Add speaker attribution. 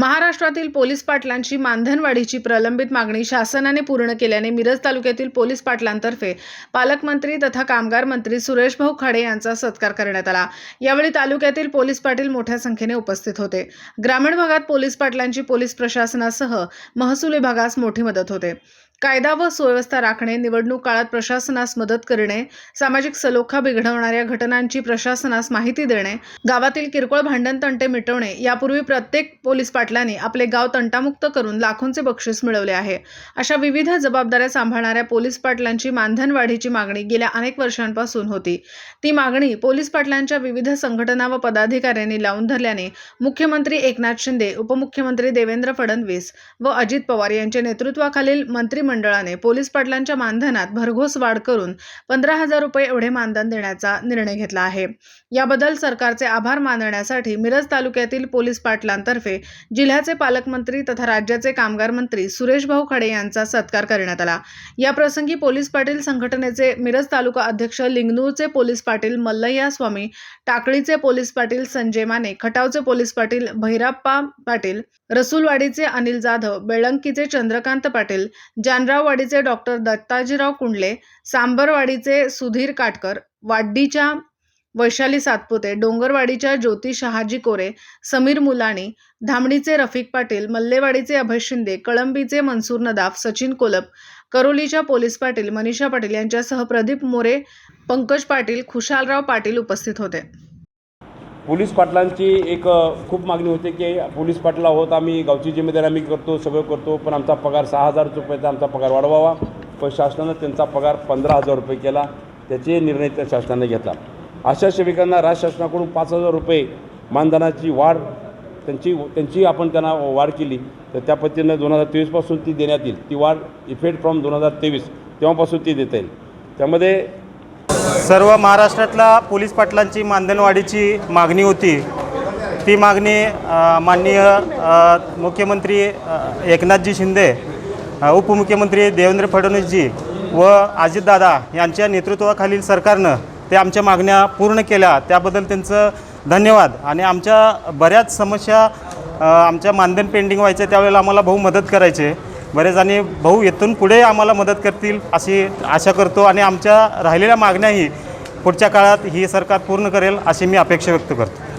Speaker 1: महाराष्ट्रातील पोलीस पाटलांची मानधनवाढीची प्रलंबित मागणी शासनाने पूर्ण केल्याने मिरज तालुक्यातील पोलीस पाटलांतर्फे पालकमंत्री तथा कामगार मंत्री सुरेश भाऊ खाडे यांचा सत्कार करण्यात आला. यावेळी तालुक्यातील पोलीस पाटील मोठ्या संख्येने उपस्थित होते. ग्रामीण भागात पोलीस पाटलांची पोलीस प्रशासनासह महसूल विभागास मोठी मदत होते. कायदा व सुव्यवस्था राखणे निवडणूक काळात प्रशासनास मदत करणे सामाजिक सलोखा बिघडवणाऱ्या घटनांची प्रशासनास माहिती देणे गावातील किरकोळ भांडण तंटे मिटवणे यापूर्वी प्रत्येक पोलीस पाटलांनी आपले गाव तंटामुक्त करून लाखोंचे बक्षीस मिळवले आहे. अशा विविध जबाबदाऱ्या सांभाळणाऱ्या पोलीस पाटलांची मानधन वाढीची मागणी गेल्या अनेक वर्षांपासून होती. ती मागणी पोलीस पाटलांच्या विविध संघटना व पदाधिकाऱ्यांनी लावून धरल्याने मुख्यमंत्री एकनाथ शिंदे उपमुख्यमंत्री देवेंद्र फडणवीस व अजित पवार यांच्या नेतृत्वाखालील मंडळाने पोलीस पाटलांच्या मानधनात भरघोस वाढ करून पंधरा हजार रुपये एवढे मानधन देण्याचा निर्णय घेतला आहे. याबद्दल सरकारचे आभार मानण्यासाठी मिरज तालुक्यातील पोलीस पाटलांतर्फे जिल्ह्याचे पालकमंत्री तथा राज्याचे कामगार मंत्री सुरेश भाऊ खडे यांचा सत्कार करण्यात आला. याप्रसंगी पोलीस पाटील संघटनेचे मिरज तालुका अध्यक्ष लिंगनूरचे पोलीस पाटील मल्लय्या स्वामी टाकळीचे पोलीस पाटील संजय माने खटावचे पोलीस पाटील भैराप्पा पाटील रसूलवाडीचे अनिल जाधव बेळंकीचे चंद्रकांत पाटील जानराववाडीचे डॉक्टर दत्ताजीराव कुंडले सांबरवाडीचे सुधीर काटकर वाड्डीच्या वैशाली सातपुते डोंगरवाडीच्या ज्योती शहाजी कोरे समीर मुलाणी धामणीचे रफिक पाटील मल्लेवाडीचे अभय शिंदे कळंबीचे मनसूर नदाफ सचिन कोलप करोलीच्या पोलीस पाटील मनीषा पाटील यांच्यासह प्रदीप मोरे पंकज पाटील खुशालराव पाटील उपस्थित होते.
Speaker 2: पोलीस पाटलांची एक खूप मागणी होते की पोलीस पाटला होत आम्ही गावची जिम्मेदारी आम्ही करतो सगळं करतो पण आमचा पगार सहा हजार रुपयाचा आमचा पगार वाढवावा. पण शासनानं त्यांचा पगार पंधरा हजार रुपये केला त्याचे निर्णय त्या शासनाने घेतला. अशा सेविकांना राज्य शासनाकडून पाच हजार रुपये मानधनाची वाढ त्यांची त्यांची आपण त्यांना वाढ केली तर त्या पद्धतीनं दोन हजार तेवीसपासून ती देण्यात येईल. ती वाढ इफेक्ट फ्रॉम दोन हजार तेवीस तेव्हापासून ती देता येईल. त्यामध्ये
Speaker 3: सर्व महाराष्ट्रातला पोलीस पाटलांची मानधनवाढीची मागणी होती. ती मागणी माननीय मुख्यमंत्री एकनाथजी शिंदे उपमुख्यमंत्री देवेंद्र फडणवीसजी व अजितदादा यांच्या नेतृत्वाखालील सरकारनं ते आमच्या मागण्या पूर्ण केल्या. त्याबद्दल त्यांचं धन्यवाद. आणि आमच्या बऱ्याच समस्या आमच्या मानधन पेंडिंग व्हायच्या त्यावेळेला आम्हाला भाऊ मदत करायचे. बरेच आणि भाऊ येथून पुढे आम्हाला मदत करतील अशी आशा करतो आणि आमच्या राहिलेल्या मागण्याही पुढच्या काळात ही सरकार पूर्ण करेल अशी मी अपेक्षा व्यक्त करतो.